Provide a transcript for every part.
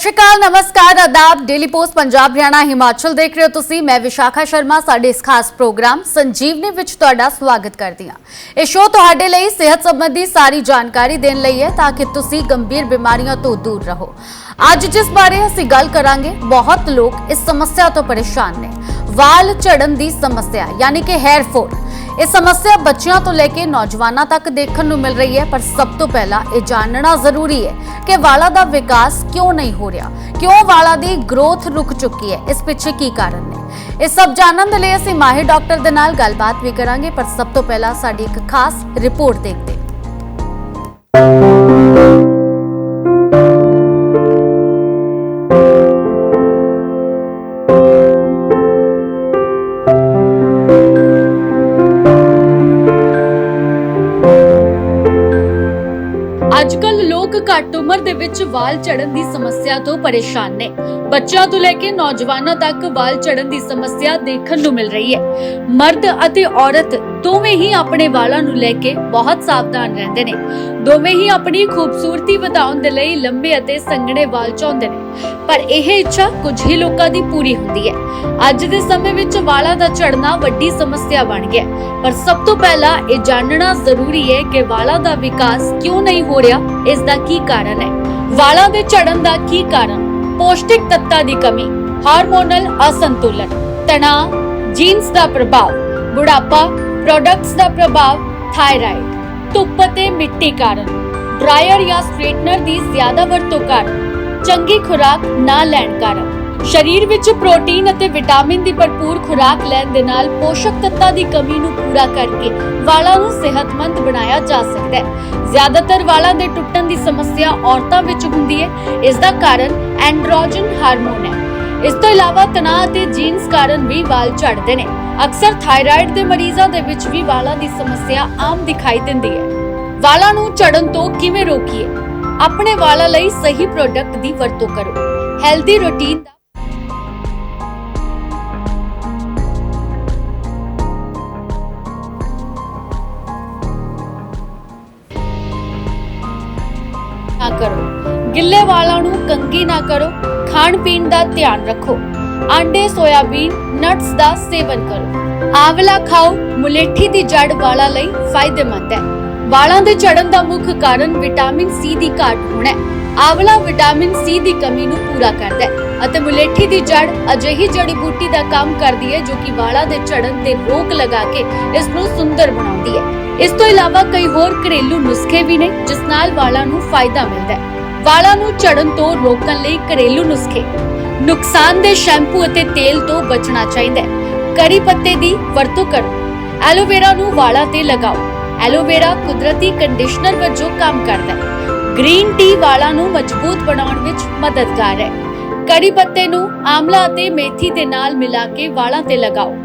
ਸਤਿ ਸ਼੍ਰੀ ਅਕਾਲ, ਨਮਸਕਾਰ, ਆਦਾਬ ਡੇਲੀ ਪੋਸਟ ਪੰਜਾਬ, ਹਰਿਆਣਾ, ਹਿਮਾਚਲ ਦੇਖ ਰਹੇ ਹੋ ਤੁਸੀਂ। ਮੈਂ ਵਿਸ਼ਾਖਾ ਸ਼ਰਮਾ, ਸਾਡੇ ਇਸ ਖਾਸ ਪ੍ਰੋਗਰਾਮ ਸੰਜੀਵਨੀ ਵਿੱਚ ਤੁਹਾਡਾ ਸਵਾਗਤ ਕਰਦੀ ਹਾਂ। ਇਹ ਸ਼ੋਅ ਤੁਹਾਡੇ ਲਈ ਸਿਹਤ ਸੰਬੰਧੀ ਸਾਰੀ ਜਾਣਕਾਰੀ ਦੇਣ ਲਈ ਹੈ, ਤਾਂ ਕਿ ਤੁਸੀਂ ਗੰਭੀਰ ਬਿਮਾਰੀਆਂ ਤੋਂ ਦੂਰ ਰਹੋ। ਅੱਜ ਜਿਸ ਬਾਰੇ ਅਸੀਂ ਗੱਲ ਕਰਾਂਗੇ, ਬਹੁਤ ਲੋਕ ਇਸ ਸਮੱਸਿਆ ਤੋਂ ਪਰੇਸ਼ਾਨ ਨੇ। ਵਾਲ ਝੜਨ ਦੀ ਸਮੱਸਿਆ, ਯਾਨੀ ਕਿ ਹੈਅਰ ਫੋਲ ਇਹ ਸਮੱਸਿਆ ਬੱਚਿਆਂ ਤੋਂ ਲੈ ਕੇ ਨੌਜਵਾਨਾਂ ਤੱਕ ਦੇਖਣ ਨੂੰ ਮਿਲ ਰਹੀ ਹੈ, ਪਰ ਸਭ ਤੋਂ ਪਹਿਲਾਂ ਇਹ ਜਾਣਨਾ ਜ਼ਰੂਰੀ ਹੈ ਕਿ ਵਾਲਾਂ ਦਾ ਵਿਕਾਸ ਕਿਉਂ ਨਹੀਂ ਹੋ ਰਿਹਾ। ਕਿਉਂ ਵਾਲਾਂ ਦੀ ਗਰੋਥ ਰੁਕ ਚੁੱਕੀ ਹੈ? ਇਸ ਪਿੱਛੇ ਕੀ ਕਾਰਨ ਨੇ? ਇਹ ਸਭ ਜਾਣਨ ਦੇ ਲਈ ਅਸੀਂ ਮਾਹਿਰ ਡਾਕਟਰ ਦੇ ਨਾਲ ਗੱਲਬਾਤ ਵੀ ਕਰਾਂਗੇ, ਪਰ ਸਭ ਤੋਂ ਪਹਿਲਾਂ ਸਾਡੀ ਇੱਕ ਖਾਸ ਰਿਪੋਰਟ ਦੇਖਦੇ ਹਾਂ। ਘੱਟ ਦੇ ਵਿੱਚ ਵਾਲ ਝੜਨ ਦੀ ਸਮੱਸਿਆ ਤੋਂ ਪਰੇਸ਼ਾਨ ਨੇ। ਬੱਚਿਆਂ ਤੋਂ ਲੈ ਕੇ ਨੌਜਵਾਨਾਂ ਤੱਕ ਵਾਲ ਝੜਨ ਦੀ ਸਮੱਸਿਆ ਦੇਖਣ ਨੂੰ ਮਿਲ ਰਹੀ ਹੈ। ਮਰਦ ਅਤੇ ਔਰਤ ਦੋਵੇਂ ਹੀ ਆਪਣੇ ਵਾਲਾਂ ਨੂੰ ਲੈ ਕੇ ਬਹੁਤ ਸਾਵਧਾਨ ਰਹਿੰਦੇ ਨੇ। ਦੋਵੇਂ ਹੀ ਆਪਣੀ ਖੂਬਸੂਰਤੀ ਵਧਾਉਣ ਦੇ ਲਈ ਲੰਬੇ ਅਤੇ ਸੰਘਣੇ ਵਾਲ ਚਾਹੁੰਦੇ ਨੇ। ਪਰ ਇਹ ਇੱਛਾ ਕੁਝ ਹੀ ਲੋਕਾਂ ਦੀ ਪੂਰੀ ਹੁੰਦੀ ਹੈ। ਅੱਜ ਦੇ ਸਮੇਂ ਵਿੱਚ ਵਾਲਾਂ ਦਾ ਝੜਨਾ ਵੱਡੀ ਸਮੱਸਿਆ ਬਣ ਗਿਆ ਪਰ ਸਭ ਤੋਂ ਪਹਿਲਾਂ ਇਹ ਜਾਣਨਾ ਜ਼ਰੂਰੀ ਹੈ ਕਿ ਵਾਲਾਂ ਦਾ ਵਿਕਾਸ ਕਿਉਂ ਨਹੀਂ ਹੋ ਰਿਹਾ, ਇਸ ਦਾ ਕੀ ਕਾਰਨ ਹੈ। ਵਾਲਾਂ ਦੇ ਝੜਨ ਦਾ ਕੀ ਕਾਰਨ? ਪੌਸ਼ਟਿਕ ਤੱਤਾਂ ਦੀ ਕਮੀ, ਹਾਰਮੋਨਲ ਅਸੰਤੁਲਨ, ਤਣਾਅ, ਜੀਨਸ ਦਾ ਪ੍ਰਭਾਵ, ਬੁਢਾਪਾ ਪ੍ਰੋਡਕਟਸ ਦਾ ਪ੍ਰਭਾਵ ਥਾਇਰਾਇਡ ਧੁੱਪ ਅਤੇ ਮਿੱਟੀ ਕਾਰਨ। ਡਰਾਇਰ ਜਾਂ ਸਟ੍ਰੇਟਨਰ ਦੀ ਜ਼ਿਆਦਾ ਵਰਤੋਂ ਕਾਰਨ, ਚੰਗੀ ਖੁਰਾਕ ਨਾ ਲੈਣ ਕਾਰਨ। ਸਰੀਰ ਵਿੱਚ ਪ੍ਰੋਟੀਨ ਅਤੇ ਵਿਟਾਮਿਨ ਦੀ ਭਰਪੂਰ ਖੁਰਾਕ ਲੈਣ ਦੇ ਨਾਲ ਪੋਸ਼ਕ ਤੱਤਾਂ ਦੀ ਕਮੀ ਨੂੰ ਪੂਰਾ ਕਰਕੇ ਵਾਲਾਂ ਨੂੰ ਸਿਹਤਮੰਦ ਬਣਾਇਆ ਜਾ ਸਕਦਾ ਹੈ। ਜ਼ਿਆਦਾਤਰ ਵਾਲਾਂ ਦੇ ਟੁੱਟਣ ਦੀ ਸਮੱਸਿਆ ਔਰਤਾਂ ਵਿੱਚ ਹੁੰਦੀ ਹੈ। ਇਸ ਦਾ ਕਾਰਨ ਐਂਡਰੋਜਨ ਹਾਰਮੋਨ ਹੈ। ਇਸ ਤੋਂ ਇਲਾਵਾ ਤਣਾਅ ਅਤੇ ਜੀਨਸ ਕਾਰਨ ਵੀ ਵਾਲ ਝੜਦੇ ਨੇ। ਅਕਸਰ ਥਾਇਰਾਇਡ ਦੇ ਮਰੀਜ਼ਾਂ ਦੇ ਵਿੱਚ ਵੀ ਵਾਲਾਂ ਦੀ ਸਮੱਸਿਆ ਆਮ ਦਿਖਾਈ ਦਿੰਦੀ ਹੈ। ਵਾਲਾਂ ਨੂੰ ਝੜਨ ਤੋਂ ਕਿਵੇਂ ਰੋਕੀਏ? ਆਪਣੇ ਵਾਲਾਂ ਲਈ ਸਹੀ ਪ੍ਰੋਡਕਟ ਦੀ ਵਰਤੋਂ ਕਰੋ। ਹੈਲਦੀ ਰੁਟੀਨ ਗਿੱਲੇ ਵਾਲਾਂ ਨੂੰ ਕੰਗੀ ਨਾ ਕਰੋ, ਖਾਣ ਪੀਣ ਦਾ ਧਿਆਨ ਰੱਖੋ। ਆਂਡੇ, ਸੋਇਆਬੀਨ, ਨਟਸ ਦਾ ਸੇਵਨ ਕਰੋ। ਆਵਲਾ ਖਾਓ, ਮੁਲੇਠੀ ਦੀ ਜੜ ਵਾਲਾਂ ਲਈ ਫਾਇਦੇਮੰਦ ਹੈ। ਵਾਲਾਂ ਦੇ ਝੜਨ ਦਾ ਮੁੱਖ ਕਾਰਨ ਵਿਟਾਮਿਨ ਸੀ ਦੀ ਘਾਟ ਹੋਣਾ ਹੈ। ਆਵਲਾ ਵਿਟਾਮਿਨ ਸੀ ਦੀ ਕਮੀ ਨੂੰ ਪੂਰਾ ਕਰਦਾ ਹੈ ਅਤੇ ਮੁਲੇਠੀ ਦੀ ਜੜ ਅਜਿਹੀ ਜੜੀ ਬੂਟੀ ਦਾ ਕੰਮ ਕਰਦੀ ਹੈ ਜੋ ਕਿ ਵਾਲਾਂ ਦੇ ਝੜਨ ਤੇ ਰੋਕ ਲਗਾ ਕੇ ਇਸ ਨੂੰ ਸੁੰਦਰ ਬਣਾਉਂਦੀ ਹੈ। ਇਸ ਤੋਂ ਇਲਾਵਾ ਕਈ ਹੋਰ ਘਰੇਲੂ ਨੁਸਖੇ ਵੀ ਨੇ, ਜਿਸ ਨਾਲ ਵਾਲਾਂ ਨੂੰ ਫਾਇਦਾ ਮਿਲਦਾ ਹੈ। ਵਾਲਾਂ ਨੂੰ ਝੜਨ ਤੋਂ ਰੋਕਣ ਲਈ ਘਰੇਲੂ ਨੁਸਖੇ। ਨੁਕਸਾਨਦੇਹ ਸ਼ੈਂਪੂ ਅਤੇ ਤੇਲ ਤੋਂ ਬਚਣਾ ਚਾਹੀਦਾ ਹੈ। ਕਰੀ ਪੱਤੇ ਦੀ ਵਰਤੋਂ ਕਰੋ। ਐਲੋਵੇਰਾ ਨੂੰ ਵਾਲਾਂ ਤੇ ਲਗਾਓ। ਐਲੋਵੇਰਾ ਕੁਦਰਤੀ ਕੰਡੀਸ਼ਨਰ ਵਜੋਂ ਕੰਮ ਕਰਦਾ ਹੈ। ਗ੍ਰੀਨ ਟੀ ਵਾਲਾਂ ਨੂੰ ਮਜ਼ਬੂਤ ਬਣਾਉਣ ਵਿੱਚ ਮਦਦਗਾਰ ਹੈ। ਕੜੀ ਪੱਤੇ ਨੂੰ ਆਮਲਾ ਅਤੇ ਮੇਥੀ ਦੇ ਨਾਲ ਮਿਲਾ ਕੇ ਵਾਲਾਂ ਤੇ ਲਗਾਓ।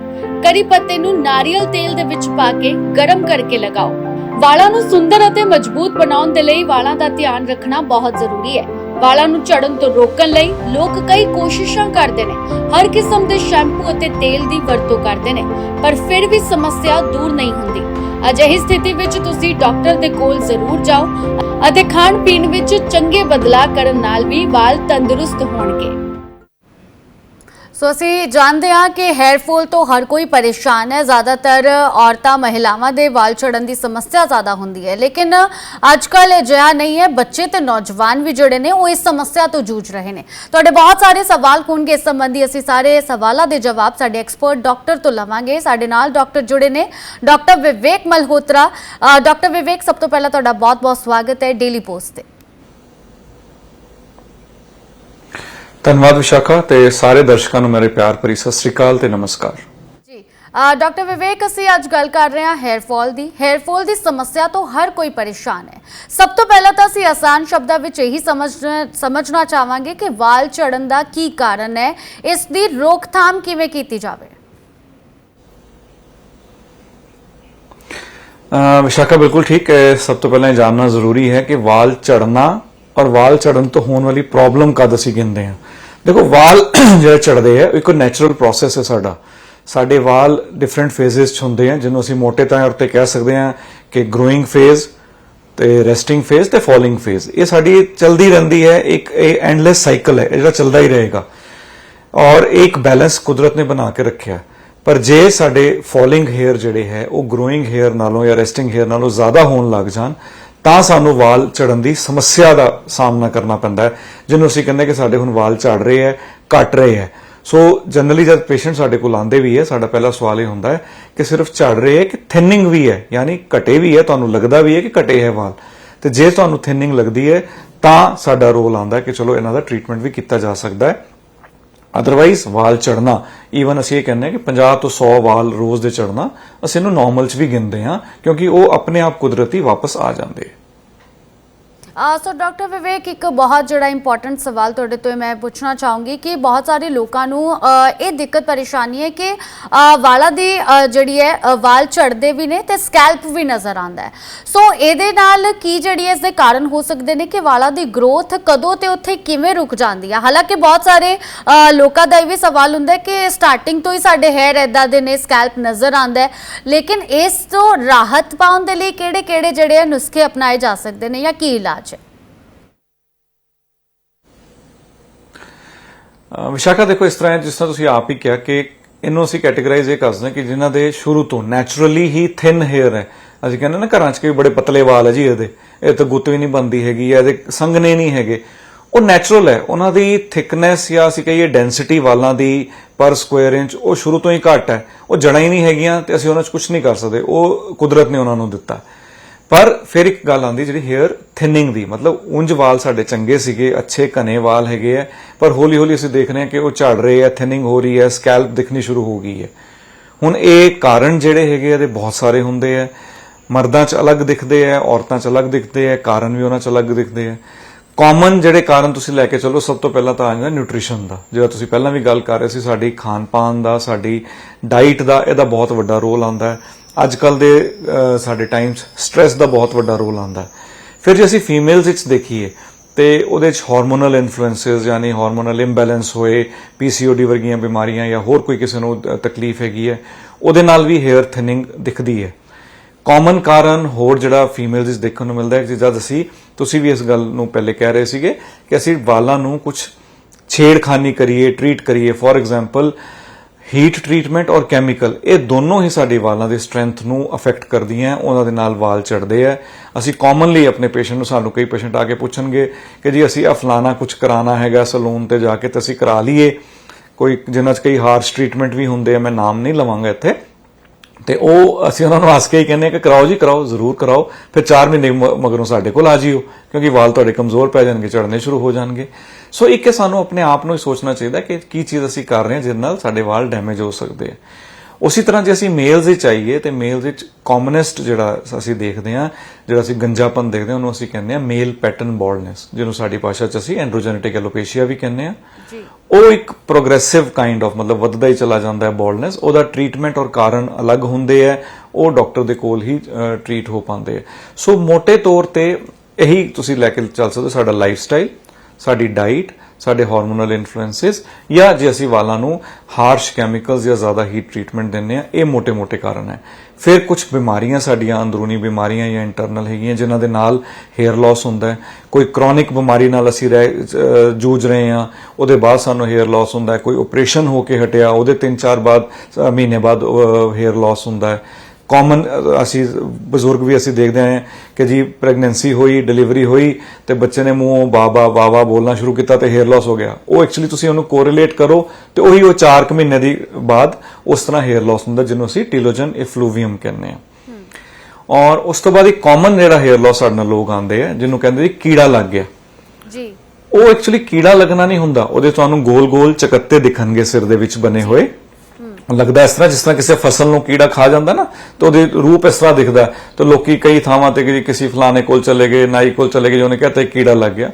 ਕੜੀ ਪੱਤੇ ਨੂੰ ਨਾਰੀਅਲ ਤੇਲ ਦੇ ਵਿੱਚ ਪਾ ਕੇ ਗਰਮ ਕਰਕੇ ਲਗਾਓ। ਵਾਲਾਂ ਨੂੰ ਸੁੰਦਰ ਅਤੇ ਮਜ਼ਬੂਤ ਬਣਾਉਣ ਦੇ ਲਈ ਵਾਲਾਂ ਦਾ ਧਿਆਨ ਰੱਖਣਾ ਬਹੁਤ ਜ਼ਰੂਰੀ ਹੈ। ਵਾਲਾਂ ਨੂੰ ਝੜਨ ਤੋਂ ਰੋਕਣ ਲਈ ਲੋਕ ਕਈ ਕੋਸ਼ਿਸ਼ਾਂ ਕਰਦੇ ਨੇ। ਹਰ ਕਿਸਮ ਦੇ ਸ਼ੈਂਪੂ ਅਤੇ ਤੇਲ ਦੀ ਵਰਤੋਂ ਕਰਦੇ ਨੇ, ਪਰ ਫਿਰ ਵੀ ਸਮੱਸਿਆ ਦੂਰ ਨਹੀਂ ਹੁੰਦੀ। ਅਜਿਹੀ ਸਥਿਤੀ ਵਿੱਚ ਤੁਸੀਂ ਡਾਕਟਰ ਦੇ ਕੋਲ ਜ਼ਰੂਰ ਜਾਓ ਅਤੇ ਖਾਣ ਪੀਣ ਵਿੱਚ ਚੰਗੇ ਬਦਲਾਅ ਕਰਨ ਨਾਲ ਵੀ ਵਾਲ ਤੰਦਰੁਸਤ ਹੋਣਗੇ। ਸੋ ਅਸੀਂ ਜਾਣਦੇ ਹਾਂ ਕਿ ਹੈਅਰ ਫਾਲ ਤੋਂ ਹਰ ਕੋਈ ਪਰੇਸ਼ਾਨ ਹੈ ਜ਼ਿਆਦਾਤਰ ਔਰਤਾਂ ਮਹਿਲਾਵਾਂ ਦੇ ਵਾਲ ਝੜਨ ਦੀ ਸਮੱਸਿਆ ਜ਼ਿਆਦਾ ਹੁੰਦੀ ਹੈ ਲੇਕਿਨ ਅੱਜ ਕੱਲ ਅਜਿਹਾ ਨਹੀਂ ਹੈ ਬੱਚੇ ਤੇ ਨੌਜਵਾਨ ਵੀ ਜਿਹੜੇ ਨੇ ਉਹ ਇਸ ਸਮੱਸਿਆ ਤੋਂ ਜੂਝ ਰਹੇ ਨੇ ਤੁਹਾਡੇ ਬਹੁਤ ਸਾਰੇ ਸਵਾਲ ਹੋਣਗੇ ਇਸ ਸੰਬੰਧੀ ਅਸੀਂ ਸਾਰੇ ਸਵਾਲਾਂ ਦੇ ਜਵਾਬ ਸਾਡੇ ਐਕਸਪਰਟ ਡਾਕਟਰ ਤੋਂ ਲਵਾਂਗੇ ਸਾਡੇ ਨਾਲ ਡਾਕਟਰ ਜੁੜੇ ਨੇ ਡਾਕਟਰ ਵਿਵੇਕ ਮਲਹੋਤਰਾ ਅ, ਡਾਕਟਰ ਵਿਵੇਕ ਸਭ ਤੋਂ ਪਹਿਲਾਂ ਤੁਹਾਡਾ ਬਹੁਤ-ਬਹੁਤ ਸਵਾਗਤ ਹੈ ਡੇਲੀ ਪੋਸਟ ਤੇ ਧੰਨਵਾਦ ਵਿਸ਼ਾਖਾ ਤੇ ਸਾਰੇ ਦਰਸ਼ਕਾਂ ਨੂੰ ਮੇਰੇ ਪਿਆਰ ਭਰੀ ਸਤਿ ਸ੍ਰੀ ਅਕਾਲ ਤੇ ਨਮਸਕਾਰ। ਜੀ ਡਾਕਟਰ ਵਿਵੇਕ ਅਸੀਂ ਅੱਜ ਗੱਲ ਕਰ ਰਹੇ ਹਾਂ ਹੈਅਰ ਫਾਲ ਦੀ। ਹੈਅਰ ਫਾਲ ਦੀ ਸਮੱਸਿਆ ਤੋਂ ਹਰ ਕੋਈ ਪਰੇਸ਼ਾਨ ਹੈ। ਸਭ ਤੋਂ ਪਹਿਲਾਂ ਤਾਂ ਅਸੀਂ ਆਸਾਨ ਸ਼ਬਦਾਂ ਵਿੱਚ ਇਹੀ ਸਮਝ ਸਮਝਣਾ ਚਾਹਾਂਗੇ ਕਿ ਵਾਲ ਝੜਨ ਦਾ ਕੀ ਕਾਰਨ ਹੈ ਇਸ ਦੀ ਰੋਕਥਾਮ ਕਿਵੇਂ ਕੀਤੀ ਜਾਵੇ? ਵਿਸ਼ਾਖਾ ਬਿਲਕੁਲ ਠੀਕ ਹੈ। ਸਭ ਤੋਂ ਪਹਿਲਾਂ ਇਹ ਜਾਣਨਾ ਜ਼ਰੂਰੀ ਹੈ ਕਿ ਵਾਲ ਝੜਨਾ ਔਰ ਵਾਲ ਝੜਨ ਤੋਂ ਹੋਣ ਵਾਲੀ ਪ੍ਰੋਬਲਮ ਕਦ ਅਸੀਂ ਕਹਿੰਦੇ ਹਾਂ? ਦੇਖੋ, ਵਾਲ ਜਿਹੜੇ ਝੜਦੇ ਆ ਉਹ ਇੱਕ ਨੈਚੁਰਲ ਪ੍ਰੋਸੈਸ ਹੈ ਸਾਡਾ। ਸਾਡੇ ਵਾਲ ਡਿਫਰੈਂਟ ਫੇਜ਼ਸ ਚ ਹੁੰਦੇ ਆ, ਜਿਹਨੂੰ ਅਸੀਂ ਮੋٹے ਤੌਰ ਤੇ ਕਹਿ ਸਕਦੇ ਹਾਂ ਕਿ ਗਰੋਇੰਗ ਫੇਜ਼ ਤੇ ਰੈਸਟਿੰਗ ਫੇਜ਼ ਤੇ ਫਾਲਿੰਗ ਫੇਜ਼ ਇਹ ਸਾਡੀ ਚਲਦੀ ਰਹਿੰਦੀ ਹੈ, ਇੱਕ ਇਹ ਐਂਡਲੈਸ ਸਾਈਕਲ ਹੈ ਜਿਹੜਾ ਚੱਲਦਾ ਹੀ ਰਹੇਗਾ। ਔਰ ਇੱਕ ਬੈਲੈਂਸ ਕੁਦਰਤ ਨੇ ਬਣਾ ਕੇ ਰੱਖਿਆ। ਪਰ ਜੇ ਸਾਡੇ ਫਾਲਿੰਗ ਹੇਅਰ ਜਿਹੜੇ ਹੈ, ਉਹ ਗਰੋਇੰਗ ਹੇਅਰ ਨਾਲੋਂ ਜਾਂ ਰੈਸਟਿੰਗ ਹੇਅਰ ਨਾਲੋਂ ਜ਼ਿਆਦਾ ਹੋਣ ਲੱਗ ਜਾਣ ਤਾਂ ਸਾਨੂੰ ਵਾਲ ਝੜਨ ਦੀ ਸਮੱਸਿਆ ਦਾ ਸਾਹਮਣਾ ਕਰਨਾ ਪੈਂਦਾ ਹੈ, ਜਿਹਨੂੰ ਅਸੀਂ ਕਹਿੰਦੇ ਕਿ ਸਾਡੇ ਹੁਣ ਵਾਲ ਝੜ ਰਹੇ ਹੈ, ਘਟ ਰਹੇ ਹੈ। ਸੋ ਜਨਰਲੀ ਜਦ ਪੇਸ਼ੈਂਟ ਸਾਡੇ ਕੋਲ ਆਉਂਦੇ ਵੀ ਹੈ, ਸਾਡਾ ਪਹਿਲਾ ਸਵਾਲ ਇਹ ਹੁੰਦਾ ਹੈ ਕਿ ਸਿਰਫ ਝੜ ਰਹੇ ਹੈ ਕਿ ਥਿਨਿੰਗ ਵੀ ਹੈ? ਯਾਨੀ ਘਟੇ ਵੀ ਹੈ, ਤੁਹਾਨੂੰ ਲੱਗਦਾ ਵੀ ਹੈ ਕਿ ਘਟੇ ਹੈ ਵਾਲ। ਤੇ ਜੇ ਤੁਹਾਨੂੰ ਥਿਨਿੰਗ ਲੱਗਦੀ ਹੈ, ਤਾਂ ਸਾਡਾ ਰੋਲ ਆਉਂਦਾ ਕਿ ਚਲੋ ਇਹਨਾਂ ਦਾ ਟ੍ਰੀਟਮੈਂਟ ਵੀ ਕੀਤਾ ਜਾ ਸਕਦਾ ਹੈ। ਅਦਰਵਾਈਜ਼ ਵਾਲ ਚੜਨਾ ਈਵਨ ਅਸੀਂ ਇਹ ਕਹਿੰਦੇ ਹਾਂ ਕਿ 50 ਤੋਂ 100 ਵਾਲ ਰੋਜ਼ ਦੇ ਚੜਨਾ ਅਸੀਂ ਇਹਨੂੰ ਨਾਰਮਲ ਚ ਵੀ ਗਿਣਦੇ ਹਾਂ, ਕਿਉਂਕਿ ਉਹ ਆਪਣੇ ਆਪ ਕੁਦਰਤੀ ਵਾਪਸ ਆ ਜਾਂਦੇ ਆ। ਸੋ ਡਾਕਟਰ ਵਿਵੇਕ ਇੱਕ ਬਹੁਤ ਜਿਹੜਾ ਇੰਪੋਰਟੈਂਟ ਸਵਾਲ ਤੁਹਾਡੇ ਤੋਂ ਮੈਂ ਪੁੱਛਣਾ ਚਾਹੂੰਗੀ ਕਿ ਬਹੁਤ ਸਾਰੇ ਲੋਕਾਂ ਨੂੰ ਇਹ ਦਿੱਕਤ ਪਰੇਸ਼ਾਨੀ ਹੈ ਕਿ ਅ, ਵਾਲਾਂ ਦੀ ਜਿਹੜੀ ਹੈ ਵਾਲ ਝੜਦੇ ਵੀ ਨੇ ਤੇ ਸਕੈਲਪ ਵੀ ਨਜ਼ਰ ਆਉਂਦਾ ਹੈ। ਸੋ ਇਹਦੇ ਨਾਲ ਕੀ ਜਿਹੜੀ ਹੈ ਇਸ ਦੇ ਕਾਰਨ ਹੋ ਸਕਦੇ ਨੇ ਕਿ ਵਾਲਾਂ ਦੀ ਗਰੋਥ ਕਦੋਂ ਤੇ ਉੱਥੇ ਕਿਵੇਂ ਰੁਕ ਜਾਂਦੀ ਹੈ? ਹਾਲਾਂਕਿ ਬਹੁਤ ਸਾਰੇ ਲੋਕਾਂ ਦਾ ਇਹ ਵੀ ਸਵਾਲ ਹੁੰਦਾ ਕਿ ਸਟਾਰਟਿੰਗ ਤੋਂ ਹੀ ਸਾਡੇ ਹੈਰ ਇਦਾਂ ਦੇ ਨੇ ਸਕੈਲਪ ਨਜ਼ਰ ਆਉਂਦਾ ਹੈ। ਲੇਕਿਨ ਇਸ ਤੋਂ ਰਾਹਤ ਪਾਉਣ ਦੇ ਲਈ ਕਿਹੜੇ ਕਿਹੜੇ ਜਿਹੜੇ ਆ ਨੁਸਖੇ ਅਪਣਾਏ ਜਾ ਸਕਦੇ ਨੇ ਜਾਂ ਕੀ ਇਲਾਜ ਹੈ ਅਹ ਵਿਸ਼ਾਖਾ ਦੇਖੋ, ਇਸ ਤਰ੍ਹਾਂ ਹੈ, ਜਿਸ ਤਰ੍ਹਾਂ ਤੁਸੀਂ ਆਪ ਹੀ ਕਿਹਾ ਕਿ ਇਹਨੂੰ ਅਸੀਂ ਕੈਟੇਗਰਾਈਜ਼ ਇਹ ਕਰਦੇ ਹਾਂ ਕਿ ਜਿਨ੍ਹਾਂ ਦੇ ਸ਼ੁਰੂ ਤੋਂ ਨੈਚੁਰਲੀ ਹੀ ਥਿਨ ਹੇਅਰ ਹੈ। ਅਸੀਂ ਕਹਿੰਦੇ ਨਾ ਘਰਾਂ 'ਚ ਕਈ ਬੜੇ ਪਤਲੇ ਵਾਲ ਹੈ ਜੀ ਇਹਦੇ। ਇਹ ਤਾਂ ਗੁੱਤ ਵੀ ਨਹੀਂ ਬੰਦੀ ਹੈਗੀ ਜਾਂ ਇਹਦੇ ਸੰਘਣੇ ਨਹੀਂ ਹੈਗੇ। ਉਹ ਨੈਚੁਰਲ ਹੈ, ਉਹਨਾਂ ਦੀ ਥਿਕਨੈਸ ਜਾਂ ਅਸੀਂ ਕਹੀਏ ਡੈਂਸਿਟੀ ਵਾਲਾਂ ਦੀ ਪਰ ਸਕੁਅਰ ਇੰਚ ਉਹ ਸ਼ੁਰੂ ਤੋਂ ਹੀ ਘੱਟ ਹੈ। ਉਹ ਜੜਾਂ ਹੀ ਨਹੀਂ ਹੈਗੀਆਂ ਤੇ ਅਸੀਂ ਉਹਨਾਂ 'ਚ ਕੁਝ ਨਹੀਂ ਕਰ ਸਕਦੇ। ਉਹ ਕੁਦਰਤ ਨੇ ਉਹਨਾਂ ਨੂੰ ਦਿੱਤਾ। ਪਰ ਫਿਰ ਇੱਕ ਗੱਲ ਆਉਂਦੀ ਜਿਹੜੀ ਹੇਅਰ ਥਿਨਿੰਗ ਦੀ, ਮਤਲਬ ਉਂਝ ਵਾਲ ਸਾਡੇ ਚੰਗੇ ਸੀਗੇ, ਅੱਛੇ ਘਨੇ ਵਾਲ ਹੈਗੇ ਆ, ਪਰ ਹੌਲੀ ਹੌਲੀ ਅਸੀਂ ਦੇਖ ਰਹੇ ਹਾਂ ਕਿ ਉਹ ਝੜ ਰਹੇ ਆ, ਥਿਨਿੰਗ ਹੋ ਰਹੀ ਹੈ, ਸਕੈਲਪ ਦਿਖਣੀ ਸ਼ੁਰੂ ਹੋ ਗਈ ਹੈ। ਹੁਣ ਇਹ ਕਾਰਨ ਜਿਹੜੇ ਹੈਗੇ ਆ, ਇਹਦੇ ਬਹੁਤ ਸਾਰੇ ਹੁੰਦੇ ਆ। ਮਰਦਾਂ 'ਚ ਅਲੱਗ ਦਿਖਦੇ ਆ, ਔਰਤਾਂ 'ਚ ਅਲੱਗ ਦਿਖਦੇ ਆ, ਕਾਰਨ ਵੀ ਉਹਨਾਂ 'ਚ ਅਲੱਗ ਦਿਖਦੇ ਆ। ਕਾਮਨ ਜਿਹੜੇ ਕਾਰਨ ਤੁਸੀਂ ਲੈ ਕੇ ਚੱਲੋ, ਸਭ ਤੋਂ ਪਹਿਲਾਂ ਤਾਂ ਆ ਜਾਂਦਾ ਨਿਊਟ੍ਰੀਸ਼ਨ ਦਾ। ਜਿਹੜਾ ਤੁਸੀਂ ਪਹਿਲਾਂ ਵੀ ਗੱਲ ਕਰ ਰਹੇ ਸੀ, ਸਾਡੀ ਖਾਣ-ਪਾਨ ਦਾ, ਸਾਡੀ ਡਾਈਟ ਦਾ, ਇਹਦਾ ਬਹੁਤ ਵੱਡਾ ਰੋਲ ਆਉਂਦਾ ਹੈ। ਅੱਜ ਕੱਲ ਦੇ ਅਹ, ਸਾਡੇ ਟਾਈਮਸ ਸਟ्रेस ਦਾ ਬਹੁਤ ਵੱਡਾ ਰੋਲ ਆਉਂਦਾ ਫਿਰ ਜੇ ਅਸੀਂ ਫੀਮੇਲਸ ਵਿੱਚ ਦੇਖੀਏ ਤੇ ਉਹਦੇ ਚ ਹਾਰਮੋਨਲ ਇਨਫਲੂਐਂਸਸ ਯਾਨੀ ਹਾਰਮੋਨਲ ਇੰਬੈਲੈਂਸ ਹੋਏ ਪੀਸੀਓਡੀ ਵਰਗੀਆਂ ਬਿਮਾਰੀਆਂ ਜਾਂ ਹੋਰ ਕੋਈ ਕਿਸੇ ਨੂੰ ਤਕਲੀਫ ਹੈਗੀ ਹੈ ਉਹਦੇ ਨਾਲ ਵੀ ਹੇਅਰ ਥਿਨਿੰਗ ਦਿਖਦੀ ਹੈ। ਕਾਮਨ ਕਾਰਨ ਹੋਰ ਜਿਹੜਾ ਫੀਮੇਲਸ ਵਿੱਚ ਦੇਖਣ ਨੂੰ ਮਿਲਦਾ ਹੈ ਕਿ ਜਦ ਅਸੀਂ ਤੁਸੀਂ ਵੀ ਇਸ ਗੱਲ ਨੂੰ ਪਹਿਲੇ ਕਹਿ ਰਹੇ ਸੀਗੇ ਕਿ ਅਸੀਂ ਵਾਲਾਂ ਨੂੰ ਕੁਝ ਛੇੜਖਾਨੀ ਕਰੀਏ ਟਰੀਟ ਕਰੀਏ। ਫੋਰ ਐਗਜ਼ਾਮਪਲ ਹੀਟ ਟ੍ਰੀਟਮੈਂਟ ਔਰ ਕੈਮੀਕਲ ਇਹ ਦੋਨੋਂ ਹੀ ਸਾਡੇ ਵਾਲਾਂ ਦੀ ਸਟਰੈਂਥ ਨੂੰ ਅਫੈਕਟ ਕਰਦੀਆਂ, ਉਹਨਾਂ ਦੇ ਨਾਲ ਵਾਲ ਝੜਦੇ ਆ। ਅਸੀਂ ਕਾਮਨਲੀ ਆਪਣੇ ਪੇਸ਼ੈਂਟ ਨੂੰ, ਸਾਨੂੰ ਕਈ ਪੇਸ਼ੈਂਟ ਆ ਕੇ ਪੁੱਛਣਗੇ ਕਿ ਜੀ ਅਸੀਂ ਅਫਲਾਣਾ ਕੁਝ ਕਰਾਣਾ ਹੈਗਾ ਸਲੂਨ ਤੇ ਜਾ ਕੇ ਤੇ ਅਸੀਂ ਕਰਾ ਲਈਏ। ਕੋਈ ਜਿਨ੍ਹਾਂ 'ਚ ਕਈ ਹਾਰਸ਼ ਟ੍ਰੀਟਮੈਂਟ ਵੀ ਹੁੰਦੇ ਆ, ਮੈਂ ਨਾਮ ਨਹੀਂ ਲਵਾਂਗਾ ਇੱਥੇ। ਤੇ ਉਹ ਅਸੀਂ ਉਹਨਾਂ ਨੂੰ ਹੱਸ ਕੇ ਹੀ ਕਹਿੰਦੇ ਆ ਕਿ ਕਰਾਓ ਜੀ, ਕਰਾਓ, ਜ਼ਰੂਰ ਕਰਾਓ। ਫਿਰ 4 ਮਹੀਨੇ ਮਗਰੋਂ ਸਾਡੇ ਕੋਲ ਆ ਜਿਓ, ਕਿਉਂਕਿ ਵਾਲ ਤੁਹਾਡੇ ਕਮਜ਼ੋਰ ਪੈ ਜਾਣਗੇ ਝੜਨੇ ਸ਼ੁਰੂ ਹੋ ਜਾਣਗੇ। ਸੋ ਇੱਕ ਇਹ ਸਾਨੂੰ ਆਪਣੇ ਆਪ ਨੂੰ ਹੀ ਸੋਚਣਾ ਚਾਹੀਦਾ ਕਿ ਕੀ ਚੀਜ਼ ਅਸੀਂ ਕਰ ਰਹੇ ਹਾਂ ਜਿਹਦੇ ਨਾਲ ਸਾਡੇ ਵਾਲ ਡੈਮੇਜ ਹੋ ਸਕਦੇ ਆ। ਉਸੇ ਤਰ੍ਹਾਂ ਜੇ ਅਸੀਂ ਮੇਲਸ ਵਿੱਚ ਆਈਏ ਤੇ ਮੇਲਸ ਵਿੱਚ ਕਾਮਨੈਸਟ ਜਿਹੜਾ ਅਸੀਂ ਦੇਖਦੇ ਹਾਂ ਜਿਹੜਾ ਅਸੀਂ ਗੰਜਾਪਨ ਦੇਖਦੇ ਹਾਂ ਉਹਨੂੰ ਅਸੀਂ ਕਹਿੰਦੇ ਹਾਂ ਮੇਲ ਪੈਟਰਨ ਬਾਲਡਨੈਸ ਜਿਹਨੂੰ ਸਾਡੀ ਭਾਸ਼ਾ 'ਚ ਅਸੀਂ ਐਂਡਰੋਜੈਨੇਟਿਕ ਐਲੋਪੇਸ਼ੀਆ ਵੀ ਕਹਿੰਦੇ ਹਾਂ। ਜੀ। ਉਹ ਇੱਕ ਪ੍ਰੋਗਰੈਸਿਵ ਕਾਈਂਡ ਆਫ ਮਤਲਬ ਵੱਧਦਾ ਹੀ ਚਲਾ ਜਾਂਦਾ ਹੈ ਬਾਲਡਨੈਸ ਉਹਦਾ ਟ੍ਰੀਟਮੈਂਟ ਔਰ ਕਾਰਨ ਅਲੱਗ ਹੁੰਦੇ ਆ ਉਹ ਡਾਕਟਰ ਦੇ ਕੋਲ ਹੀ ਟ੍ਰੀਟ ਹੋ ਪਾਉਂਦੇ ਆ ਸੋ ਮੋٹے ਤੌਰ ਤੇ ਇਹੀ ਤੁਸੀਂ ਲੈ ਕੇ ਚੱਲ ਸਕਦੇ ਹੋ ਸਾਡਾ ਲਾਈਫ ਸਟਾਈਲ ਸਾਡੀ ਡਾਈਟ ਸਾਡੇ ਹਾਰਮੋਨਲ ਇਨਫਲੂਐਂਸਸ ਜਾਂ ਜੇ ਅਸੀਂ ਵਾਲਾਂ ਨੂੰ ਹਾਰਸ਼ ਕੈਮੀਕਲਸ ਜਾਂ ਜ਼ਿਆਦਾ ਹੀਟ ਟ੍ਰੀਟਮੈਂਟ ਦਿੰਨੇ ਆ ਇਹ ਮੋٹے-ਮੋٹے ਕਾਰਨ ਹੈ। ਫਿਰ ਕੁਝ ਬਿਮਾਰੀਆਂ ਸਾਡੀਆਂ, ਅੰਦਰੂਨੀ ਬਿਮਾਰੀਆਂ ਜਾਂ ਇੰਟਰਨਲ ਹੈਗੀਆਂ, ਜਿਨ੍ਹਾਂ ਦੇ ਨਾਲ ਹੇਅਰ ਲਾਸ ਹੁੰਦਾ ਹੈ। ਕੋਈ ਕ੍ਰੋਨਿਕ ਬਿਮਾਰੀ ਨਾਲ ਅਸੀਂ ਜੂਝ ਰਹੇ ਹਾਂ, ਉਹਦੇ ਬਾਅਦ ਸਾਨੂੰ ਹੇਅਰ ਲਾਸ ਹੁੰਦਾ ਹੈ। ਕੋਈ ਆਪਰੇਸ਼ਨ ਹੋ ਕੇ ਹਟਿਆ, ਉਹਦੇ 3-4 ਬਾਅਦ ਮਹੀਨੇ ਬਾਅਦ ਹੇਅਰ ਲਾਸ ਹੁੰਦਾ ਹੈ। ਕਾਮਨ ਅਸੀਂ ਬਜ਼ੁਰਗ ਵੀ ਅਸੀਂ ਦੇਖਦੇ ਆਏ ਕਿ ਜੀ ਪ੍ਰੈਗਨੈਂਸੀ ਹੋਈ ਡਿਲੀਵਰੀ ਹੋਈ ਤੇ ਬੱਚੇ ਨੇ ਮੂੰਹੋਂ ਬਾਬਾ ਬਾਬਾ ਬੋਲਣਾ ਸ਼ੁਰੂ ਕੀਤਾ ਤੇ ਹੇਅਰ ਲਾਸ ਹੋ ਗਿਆ। ਉਹ ਐਕਚੁਅਲੀ ਤੁਸੀਂ ਉਹਨੂੰ ਕੋਰਿਲੇਟ ਕਰੋ ਤੇ ਉਹੀ ਉਹ 4 ਕੁ ਮਹੀਨੇ ਦੀ ਬਾਅਦ ਉਸ ਤਰ੍ਹਾਂ ਹੇਅਰ ਲਾਸ ਹੁੰਦਾ ਜਿਹਨੂੰ ਅਸੀਂ ਟਿਲੋਜਨ ਇਫਲੂਵੀਅਮ ਕਹਿੰਦੇ ਆ ਔਰ ਉਸ ਤੋਂ ਬਾਅਦ ਇੱਕ ਕਾਮਨ ਜਿਹੜਾ ਹੇਅਰ ਲਾਸ ਸਾਡੇ ਨਾਲ ਲੋਕ ਆਉਂਦੇ ਆ ਜਿਹਨੂੰ ਕਹਿੰਦੇ ਜੀ ਕੀੜਾ ਲੱਗ ਗਿਆ। ਜੀ। ਉਹ ਐਕਚੁਅਲੀ ਕੀੜਾ ਲੱਗਣਾ ਨਹੀਂ ਹੁੰਦਾ ਉਹਦੇ ਤੁਹਾਨੂੰ ਗੋਲ-ਗੋਲ ਚਕੱਤੇ ਦਿਖਣਗੇ ਸਿਰ ਦੇ ਵਿੱਚ ਬਣੇ ਹੋਏ। ਲੱਗਦਾ ਇਸ ਤਰ੍ਹਾਂ ਜਿਸ ਤਰ੍ਹਾਂ ਕਿਸੇ ਫਸਲ ਨੂੰ ਕੀੜਾ ਖਾ ਜਾਂਦਾ ਨਾ ਤੇ ਉਹਦੇ ਰੂਪ ਇਸ ਤਰ੍ਹਾਂ ਦਿਖਦਾ। ਤੇ ਲੋਕੀ ਕਈ ਥਾਵਾਂ ਤੇ ਕਿ ਕਿਸੇ ਫਲਾਣੇ ਕੋਲ ਚਲੇ ਗਏ ਨਾਈ ਕੋਲ ਚਲੇ ਗਏ ਉਹਨੇ ਕਹਤਾ ਕੀੜਾ ਲੱਗ ਗਿਆ।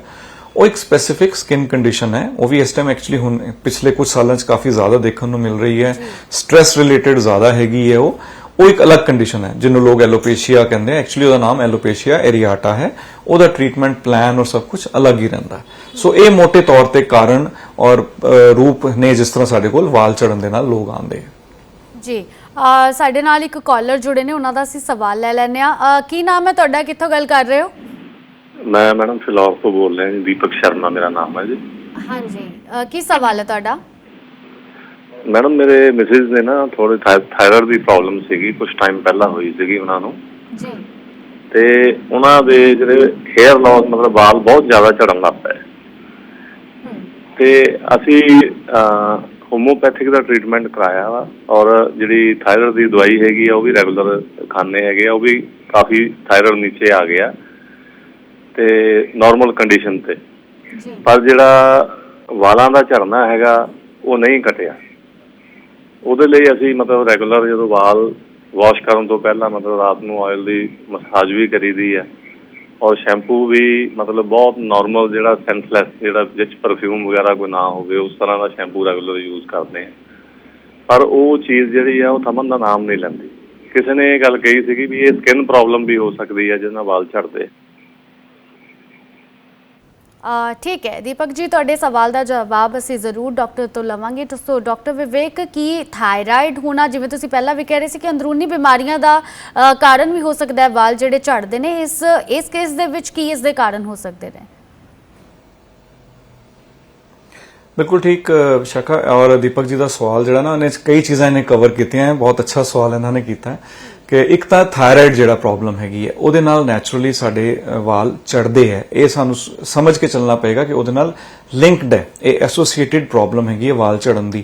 ਉਹ ਇੱਕ ਸਪੈਸੀਫਿਕ ਸਕਿਨ ਕੰਡੀਸ਼ਨ ਹੈ। ਉਹ ਵੀ ਇਸ ਟਾਈਮ ਐਕਚੁਅਲੀ ਹੁਣ ਪਿਛਲੇ ਕੁਝ ਸਾਲਾਂ 'ਚ ਕਾਫੀ ਜ਼ਿਆਦਾ ਦੇਖਣ ਨੂੰ ਮਿਲ ਰਹੀ ਹੈ। ਸਟ्रेस ਰਿਲੇਟਡ ਜ਼ਿਆਦਾ ਹੈਗੀ ਹੈ ਉਹ। ਉਹ ਇੱਕ ਅਲੱਗ ਕੰਡੀਸ਼ਨ ਹੈ ਜਿਹਨੂੰ ਲੋਕ ਐਲੋਪੇਸ਼ੀਆ ਕਹਿੰਦੇ ਆ। ਐਕਚੁਅਲੀ ਉਹਦਾ ਨਾਮ ਐਲੋਪੇਸ਼ੀਆ ਏਰੀਆਟਾ ਹੈ। ਉਹਦਾ ਟ੍ਰੀਟਮੈਂਟ ਪਲਾਨ ਔਰ ਸਭ ਕੁਝ ਅਲੱਗ ਹੀ ਰਹਿੰਦਾ। ਸੋ ਇਹ ਮੋٹے ਤੌਰ ਤੇ ਕਾਰਨ ਔਰ ਰੂਪ ਨੇ ਜਿਸ ਤਰ੍ਹਾਂ ਸਾਡੇ ਕੋਲ ਵਾਲ ਚੜਨ ਦੇ ਨਾਲ ਲੋਕ ਆਉਂਦੇ ਜੀ ਸਾਡੇ ਨਾਲ ਇੱਕ ਕਾਲਰ ਜੁੜੇ ਨੇ ਉਹਨਾਂ ਦਾ ਅਸੀਂ ਸਵਾਲ ਲੈ ਲੈਂਦੇ ਆ ਕੀ ਨਾਮ ਹੈ ਤੁਹਾਡਾ? ਕਿੱਥੋਂ ਗੱਲ ਕਰ ਰਹੇ ਹੋ? ਮੈਂ ਮੈਡਮ ਫਿਲੌਰ ਤੋਂ ਬੋਲ ਰਿਹਾ ਜੀ ਦੀਪਕ ਸ਼ਰਮਾ ਮੇਰਾ ਨਾਮ ਹੈ ਜੀ। ਹਾਂਜੀ ਕੀ ਸਵਾਲ ਹੈ ਤੁਹਾਡਾ? ਮੈਡਮ ਮੇਰੇ ਮਿਸਿਸ ਨੇ ਨਾ ਥੋੜੇ ਥਾਇਰਾਇਡ ਦੀ ਪ੍ਰੋਬਲਮ ਸੀਗੀ ਕੁਝ ਟਾਈਮ ਪਹਿਲਾਂ ਹੋਈ ਸੀਗੀ ਉਹਨਾਂ ਨੂੰ। ਜੀ। ਤੇ ਉਹਨਾਂ ਦੇ ਜਿਹੜੇ ਹੇਅਰ ਲਾਸ ਮਤਲਬ ਵਾਲ ਬਹੁਤ ਜ਼ਿਆਦਾ ਝੜਨ ਲੱਗ ਪਏ। ਤੇ ਅਸੀਂ ਹੋਮੋਪੈਥਿਕ ਦਾ ਟ੍ਰੀਟਮੈਂਟ ਕਰਾਇਆ ਵਾ ਔਰ ਜਿਹੜੀ ਥਾਇਰਾਇਡ ਦੀ ਦਵਾਈ ਹੈਗੀ ਆ ਉਹ ਵੀ ਰੈਗੂਲਰ ਖਾਣੇ ਹੈਗੇ ਆ ਉਹ ਵੀ ਕਾਫੀ ਥਾਇਰਾਇਡ ਨੀਚੇ ਆ ਗਿਆ। ਤੇ ਨਾਰਮਲ ਕੰਡੀਸ਼ਨ ਤੇ। ਪਰ ਜਿਹੜਾ ਵਾਲਾਂ ਦਾ ਝੜਨਾ ਹੈਗਾ ਉਹ ਨਹੀਂ ਘਟਿਆ। ਉਹਦੇ ਲਈ ਅਸੀਂ ਮਤਲਬ ਰੈਗੂਲਰ ਜਦੋਂ ਵਾਲ ਵਾਸ਼ ਕਰਨ ਤੋਂ ਪਹਿਲਾਂ ਮਤਲਬ ਰਾਤ ਨੂੰ ਆਇਲ ਦੀ ਮਸਾਜ ਵੀ ਕਰੀਦੀ ਹੈ। ਔਰ ਸ਼ੈਂਪੂ ਵੀ ਮਤਲਬ ਬਹੁਤ ਨਾਰਮਲ ਜਿਹੜਾ ਸੈਂਸਲੈਸ ਜਿਹੜਾ ਜਿਸ ਪਰਫਿਊਮ ਵਗੈਰਾ ਕੋਈ ਨਾ ਹੋਵੇ, ਉਸ ਤਰ੍ਹਾਂ ਦਾ ਸ਼ੈਂਪੂ ਰੈਗੂਲਰ ਯੂਜ਼ ਕਰਦੇ ਆ ਪਰ ਉਹ ਚੀਜ਼ ਜਿਹੜੀ ਆ, ਉਹ ਥਮਨ ਦਾ ਨਾਮ ਨਹੀਂ ਲੈਂਦੀ। ਕਿਸੇ ਨੇ ਇਹ ਗੱਲ ਕਹੀ ਸੀਗੀ ਵੀ ਇਹ ਸਕਿਨ ਪ੍ਰੋਬਲਮ ਵੀ ਹੋ ਸਕਦੀ ਹੈ ਜਿਹਦੇ ਨਾਲ ਵਾਲ ਝੜਦੇ। ਠੀਕ ਹੈ। ਦੀਪਕ ਜੀ ਤੁਹਾਡੇ ਸਵਾਲ ਦਾ ਜਵਾਬ ਅਸੀਂ ਜ਼ਰੂਰ ਡਾਕਟਰ ਤੋਂ ਲਵਾਂਗੇ। ਦੱਸੋ ਡਾਕਟਰ ਵਿਵੇਕ ਕੀ ਥਾਇਰਾਇਡ ਹੋਣਾ ਜਿਵੇਂ ਤੁਸੀਂ ਪਹਿਲਾਂ ਵੀ ਕਹਿ ਰਹੇ ਸੀ ਕਿ ਅੰਦਰੂਨੀ ਬਿਮਾਰੀਆਂ ਦਾ ਕਾਰਨ ਵੀ ਹੋ ਸਕਦਾ ਹੈ ਵਾਲ ਜਿਹੜੇ ਝੜਦੇ ਨੇ ਇਸ ਇਸ ਕੇਸ ਦੇ ਵਿੱਚ ਕੀ ਇਸ ਦੇ ਕਾਰਨ ਹੋ ਸਕਦੇ ਨੇ? ਬਿਲਕੁਲ ਠੀਕ ਅ, ਸ਼ਕਾ ਔਰ ਦੀਪਕ ਜੀ ਦਾ ਸਵਾਲ ਜਿਹੜਾ ਨਾ ਉਹਨੇ ਕਈ ਚੀਜ਼ਾਂ ਇਹਨੇ ਕਵਰ ਕੀਤੀਆਂ ਹੈ। ਬਹੁਤ ਅੱਛਾ ਸਵਾਲ ਇਹਨਾਂ ਨੇ ਕੀਤਾ ਹੈ। ਕਿ ਇੱਕ ਤਾਂ ਥਾਇਰਾਇਡ ਜਿਹੜਾ ਪ੍ਰੋਬਲਮ ਹੈਗੀ ਹੈ, ਉਹਦੇ ਨਾਲ ਨੈਚੁਰਲੀ ਸਾਡੇ ਵਾਲ ਚੜਦੇ ਹੈ। ਇਹ ਸਾਨੂੰ ਸਮਝ ਕੇ ਚੱਲਣਾ ਪਏਗਾ ਕਿ ਉਹਦੇ ਨਾਲ ਲਿੰਕਡ ਹੈ। ਇਹ ਐਸੋਸੀਏਟਿਡ ਪ੍ਰੋਬਲਮ ਹੈਗੀ ਹੈ ਵਾਲ ਚੜਨ ਦੀ।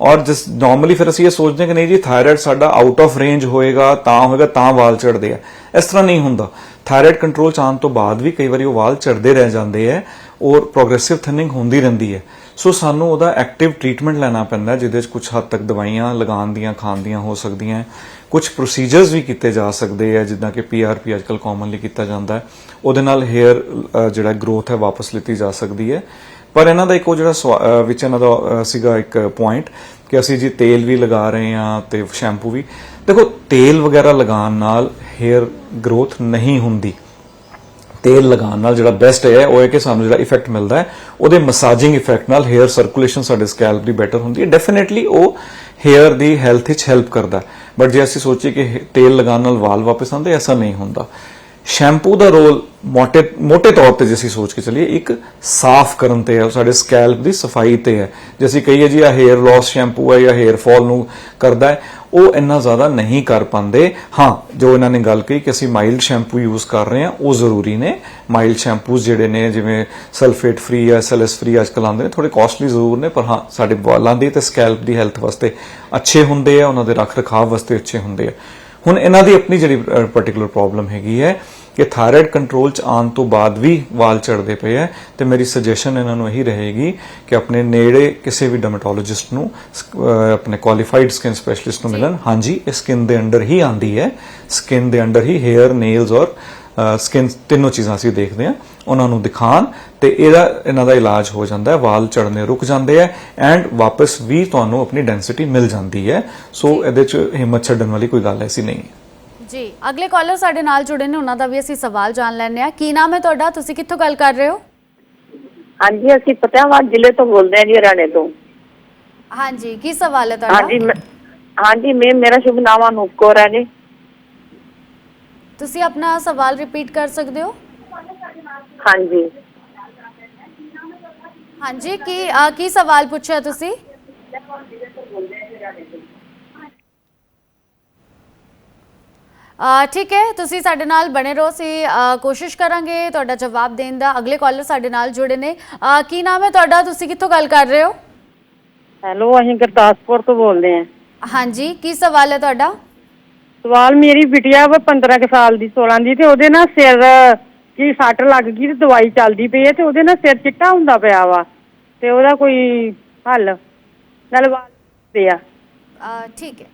ਔਰ ਜਿਸ ਨਾਰਮਲੀ ਫਿਰ ਅਸੀਂ ਇਹ ਸੋਚਦੇ ਹਾਂ ਕਿ ਨਹੀਂ ਜੀ ਥਾਇਰਾਇਡ ਸਾਡਾ ਆਊਟ ਆਫ ਰੇਂਜ ਹੋਏਗਾ, ਤਾਂ ਹੋਏਗਾ, ਤਾਂ ਵਾਲ ਝੜਦੇ ਆ। ਇਸ ਤਰ੍ਹਾਂ ਨਹੀਂ ਹੁੰਦਾ। ਥਾਇਰਾਇਡ ਕੰਟਰੋਲ ਚ ਆਉਣ ਤੋਂ ਬਾਅਦ ਵੀ ਕਈ ਵਾਰੀ ਉਹ ਵਾਲ ਚੜਦੇ ਰਹਿ ਜਾਂਦੇ ਹੈ ਔਰ ਪ੍ਰੋਗਰੈਸਿਵ ਥਿਨਿੰਗ ਹੁੰਦੀ ਰਹਿੰਦੀ ਹੈ। ਸੋ ਸਾਨੂੰ ਉਹਦਾ ਐਕਟਿਵ ਟ੍ਰੀਟਮੈਂਟ ਲੈਣਾ ਪੈਂਦਾ ਜਿਹਦੇ ਵਿੱਚ ਕੁਝ ਹੱਦ ਤੱਕ ਦਵਾਈਆਂ ਲਗਾਉਣ ਦੀਆਂ, ਖਾਣ ਦੀਆਂ ਹੋ ਸਕਦੀਆਂ ਕੁਝ ਪ੍ਰੋਸੀਜਰਸ ਵੀ ਕੀਤੇ ਜਾ ਸਕਦੇ ਆ, ਜਿੱਦਾਂ ਕਿ ਪੀਆਰਪੀ ਅੱਜਕੱਲ ਕਾਮਨਲੀ ਕੀਤਾ ਜਾਂਦਾ ਹੈ। ਉਹਦੇ ਨਾਲ ਹੇਅਰ ਜਿਹੜਾ ਗਰੋਥ ਹੈ ਵਾਪਸ ਲਿੱਤੀ ਜਾ ਸਕਦੀ ਹੈ। ਪਰ ਇਹਨਾਂ ਦਾ ਇੱਕ ਉਹ ਜਿਹੜਾ ਸਵਾ- ਵਿੱਚ ਇਹਨਾਂ ਦਾ ਸੀਗਾ ਇੱਕ ਪੁਆਇੰਟ ਕਿ ਅਸੀਂ ਜੀ ਤੇਲ ਵੀ ਲਗਾ ਰਹੇ ਹਾਂ ਤੇ ਸ਼ੈਂਪੂ ਵੀ। ਦੇਖੋ, ਤੇਲ ਵਗੈਰਾ ਲਗਾਉਣ ਨਾਲ ਹੇਅਰ ਗਰੋਥ ਨਹੀਂ ਹੁੰਦੀ। ਤੇਲ ਲਗਾਉਣ ਨਾਲ ਜਿਹੜਾ ਬੈਸਟ ਹੈ, ਉਹ ਹੈ ਕਿ ਸਾਨੂੰ ਜਿਹੜਾ ਇਫੈਕਟ ਮਿਲਦਾ ਹੈ, ਉਹਦੇ ਮਸਾਜਿੰਗ ਇਫੈਕਟ ਨਾਲ ਹੇਅਰ ਸਰਕੂਲੇਸ਼ਨ ਸਾਡੇ ਸਕੈਲਪ ਦੀ ਬੈਟਰ ਹੁੰਦੀ ਹੈ। ਡੈਫੀਨਿਟਲੀ ਉਹ ਹੇਅਰ ਦੀ ਹੈਲਥ ਵਿੱਚ ਹੈਲਪ ਕਰਦਾ ਬਟ ਜੇ ਅਸੀਂ ਸੋਚੀਏ ਕਿ ਤੇਲ ਲਗਾਉਣ ਨਾਲ ਵਾਲ ਵਾਪਸ ਆਉਂਦੇ ਐਸਾ ਨਹੀਂ ਹੁੰਦਾ। ਸ਼ੈਂਪੂ ਦਾ ਰੋਲ ਮੋਟੇ ਮੋਟੇ ਤੌਰ ਤੇ ਜੇ ਅਸੀਂ ਸੋਚ ਕੇ ਚੱਲੀਏ, ਇੱਕ ਸਾਫ਼ ਕਰਨ ਤੇ ਹੈ ਸਾਡੇ ਸਕੈਲਪ ਦੀ ਸਫ਼ਾਈ ਤੇ ਹੈ। ਜੇ ਅਸੀਂ ਕਹੀਏ ਜੀ ਆ ਹੇਅਰ ਲਾਸ ਸ਼ੈਂਪੂ ਹੈ ਜਾਂ ਹੇਅਰ ਫਾਲ ਨੂੰ ਕਰਦਾ ਹੈ, ਉਹ ਇੰਨਾ ਜ਼ਿਆਦਾ ਨਹੀਂ ਕਰ ਪਾਉਂਦੇ। ਹਾਂ, ਜੋ ਇਹਨਾਂ ਨੇ ਗੱਲ ਕਹੀ ਕਿ ਅਸੀਂ ਮਾਈਲਡ ਸ਼ੈਂਪੂ ਯੂਜ਼ ਕਰ ਰਹੇ ਹਾਂ, ਉਹ ਜ਼ਰੂਰੀ ਨੇ। ਮਾਈਲਡ ਸ਼ੈਂਪੂਸ ਜਿਹੜੇ ਨੇ, ਜਿਵੇਂ ਸਲਫੇਟ ਫ੍ਰੀ ਜਾਂ ਐਸਐਲਐਸ ਫ੍ਰੀ ਅੱਜ ਕੱਲ੍ਹ ਆਉਂਦੇ ਨੇ ਥੋੜੇ ਕਾਸਟਲੀ ਜ਼ਰੂਰ ਨੇ, ਪਰ ਹਾਂ, ਸਾਡੇ ਬਾਲਾਂ ਦੀ ਤੇ ਸਕੈਲਪ ਦੀ ਹੈਲਥ ਵਾਸਤੇ ਅੱਛੇ ਹੁੰਦੇ ਆ, ਉਹਨਾਂ ਦੇ ਰੱਖ ਰਖਾਵ ਵਾਸਤੇ ਅੱਛੇ ਹੁੰਦੇ ਆ। ਹੁਣ ਇਹਨਾਂ ਦੀ ਆਪਣੀ ਜਿਹੜੀ ਪਾਰਟਿਕੂਲਰ ਪ੍ਰੋਬਲਮ ਹੈਗੀ ਹੈ ਕਿ ਥਾਇਰਾਇਡ ਕੰਟਰੋਲ ਚ ਆਉਣ ਤੋਂ ਬਾਅਦ ਵੀ ਵਾਲ ਝੜਦੇ ਪਏ ਹੈ ਤੇ ਮੇਰੀ ਸੁਜੈਸ਼ਨ ਇਹਨਾਂ ਨੂੰ ਇਹੀ ਰਹੇਗੀ ਕਿ ਆਪਣੇ ਨੇੜੇ ਕਿਸੇ ਵੀ ਡਰਮੇਟੋਲੋਜਿਸਟ ਨੂੰ ਆਪਣੇ ਕੁਆਲੀਫਾਈਡ ਸਕਿਨ ਸਪੈਸ਼ਲਿਸਟ ਨੂੰ ਮਿਲਣ। ਹਾਂਜੀ ਇਹ ਸਕਿਨ ਦੇ ਅੰਡਰ ਹੀ ਆਂਦੀ ਹੈ। ਸਕਿਨ ਦੇ ਅੰਡਰ ਹੀ ਹੇਅਰ ਨੇਲਸ ਔਰ ਸਕਿਨ ਤਿੰਨੋਂ ਚੀਜ਼ਾਂ ਅਸੀਂ ਦੇਖਦੇ ਹਾਂ ਉਹਨਾਂ ਨੂੰ ਦਿਖਾਣ ਤੇ ਇਹਦਾ ਇਹਨਾਂ ਦਾ ਇਲਾਜ ਹੋ ਜਾਂਦਾ ਹੈ ਵਾਲ ਝੜਨੇ ਰੁਕ ਜਾਂਦੇ ਹੈ ਐਂਡ ਵਾਪਸ ਵੀ ਤੁਹਾਨੂੰ ਆਪਣੀ ਡੈਂਸਿਟੀ ਮਿਲ ਜਾਂਦੀ ਹੈ। ਸੋ ਇਹਦੇ ਚ ਹਿੰਮਤ ਛੱਡਣ ਵਾਲੀ ਕੋਈ ਗੱਲ ਐਸੀ ਨਹੀਂ ਹੈ। ਜੀ ਅਗਲੇ ਕਾਲਰ ਸਾਡੇ ਨਾਲ ਜੁੜੇ ਨੇ ਉਹਨਾਂ ਦਾ ਵੀ ਅਸੀਂ ਸਵਾਲ ਜਾਣ ਲੈਂਦੇ ਆ ਕੀ ਨਾਮ ਹੈ ਤੁਹਾਡਾ? ਤੁਸੀਂ ਕਿੱਥੋਂ ਗੱਲ ਕਰ ਰਹੇ ਹੋ? ਹਾਂਜੀ ਅਸੀਂ ਫਤਿਆਬਾਦ ਜ਼ਿਲ੍ਹੇ ਤੋਂ ਬੋਲਦੇ ਹਾਂ ਜੀ ਹਰਿਆਣੇ ਤੋਂ। ਹਾਂਜੀ ਕੀ ਸਵਾਲ ਹੈ ਹਾਂਜੀ ਤੁਹਾਡਾ ਮੈਂ- ਹਾਂਜੀ ਮੈਂ ਮੇਰਾ ਸ਼ੁਭ ਨਾਮ ਅਨੂਪ ਕੌਰ ਹੈ ਜੀ। ਤੁਸੀਂ ਆਪਣਾ ਸਵਾਲ ਰਿਪੀਟ ਕਰ ਸਕਦੇ ਹੋ? ਹਾਂਜੀ। ਹਾਂਜੀ ਕੀ ਅ, ਕੀ ਸਵਾਲ ਪੁੱਛਿਆ ਤੁਸੀਂ? ਅ, ਠੀਕ ਹੈ ਤੁਸੀਂ ਸਾਡੇ ਨਾਲ ਬਣੇ ਰਹੋ ਸੀ ਕੋਸ਼ਿਸ਼ ਕਰਾਂਗੇ ਤੁਹਾਡਾ ਜਵਾਬ ਦੇਣ ਦਾ। ਅਗਲੇ ਕਾਲਰ ਸਾਡੇ ਨਾਲ ਜੁੜੇ ਨੇ। ਅ, ਕੀ ਨਾਮ ਹੈ ਤੁਹਾਡਾ? ਤੁਸੀਂ ਕਿੱਥੋਂ ਗੱਲ ਕਰ ਰਹੇ ਹੋ? ਹੈਲੋ ਅਸੀਂ ਗੁਰਦਾਸਪੁਰ ਤੋਂ ਬੋਲਦੇ ਹਾਂ। ਹਾਂਜੀ ਕੀ ਸਵਾਲ ਹੈ ਤੁਹਾਡਾ? ਸਵਾਲ ਮੇਰੀ ਬਿਟਿਆ ਵਾ 15 ਕੁ ਸਾਲ ਦੀ 16 ਦੀ ਤੇ ਉਹਦੇ ਨਾਲ ਸਿਰ ਕੀ ਸੱਟ ਲੱਗ ਗਈ ਤੇ ਦਵਾਈ ਚੱਲਦੀ ਪਈ ਹੈ ਤੇ ਉਹਦੇ ਨਾਲ ਸਿਰ ਚਿੱਟਾ ਹੁੰਦਾ ਪਿਆ ਵਾ ਤੇ ਉਹਦਾ ਕੋਈ ਹੱਲ ਨਾਲ ਵਾਲ ਦੇ ਆ। ਅ, ਠੀਕ ਹੈ।